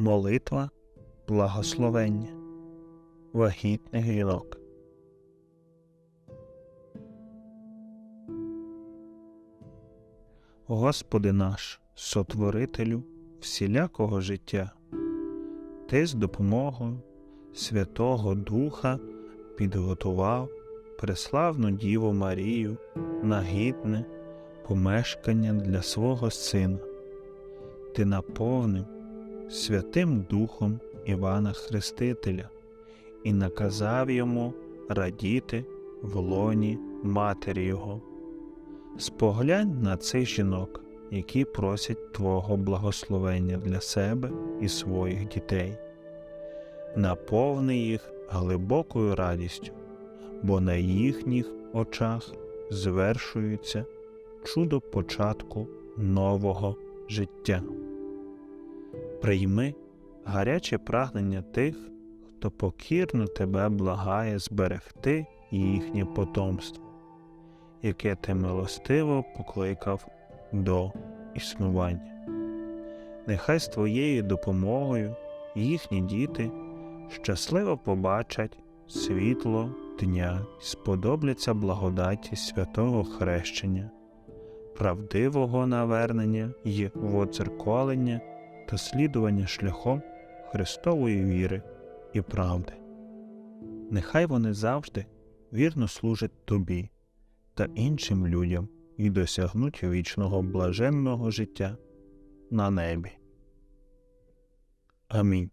Молитва благословення вагітних жінок. Господи наш, сотворителю всілякого життя, Ти з допомогою Святого Духа підготував преславну Діву Марію на гідне помешкання для свого Сина. Ти наповнив Святим Духом Івана Хрестителя і наказав йому радіти в лоні Матері Його. Споглянь на цих жінок, які просять Твого благословення для себе і своїх дітей. Наповни їх глибокою радістю, бо на їхніх очах звершується чудо початку нового життя. Прийми гаряче прагнення тих, хто покірно тебе благає зберегти їхнє потомство, яке ти милостиво покликав до існування. Нехай з твоєю допомогою їхні діти щасливо побачать світло дня і сподобляться благодаті святого хрещення, правдивого навернення й воцерколення та слідування шляхом Христової віри і правди. Нехай вони завжди вірно служать тобі та іншим людям і досягнуть вічного блаженного життя на небі. Амінь.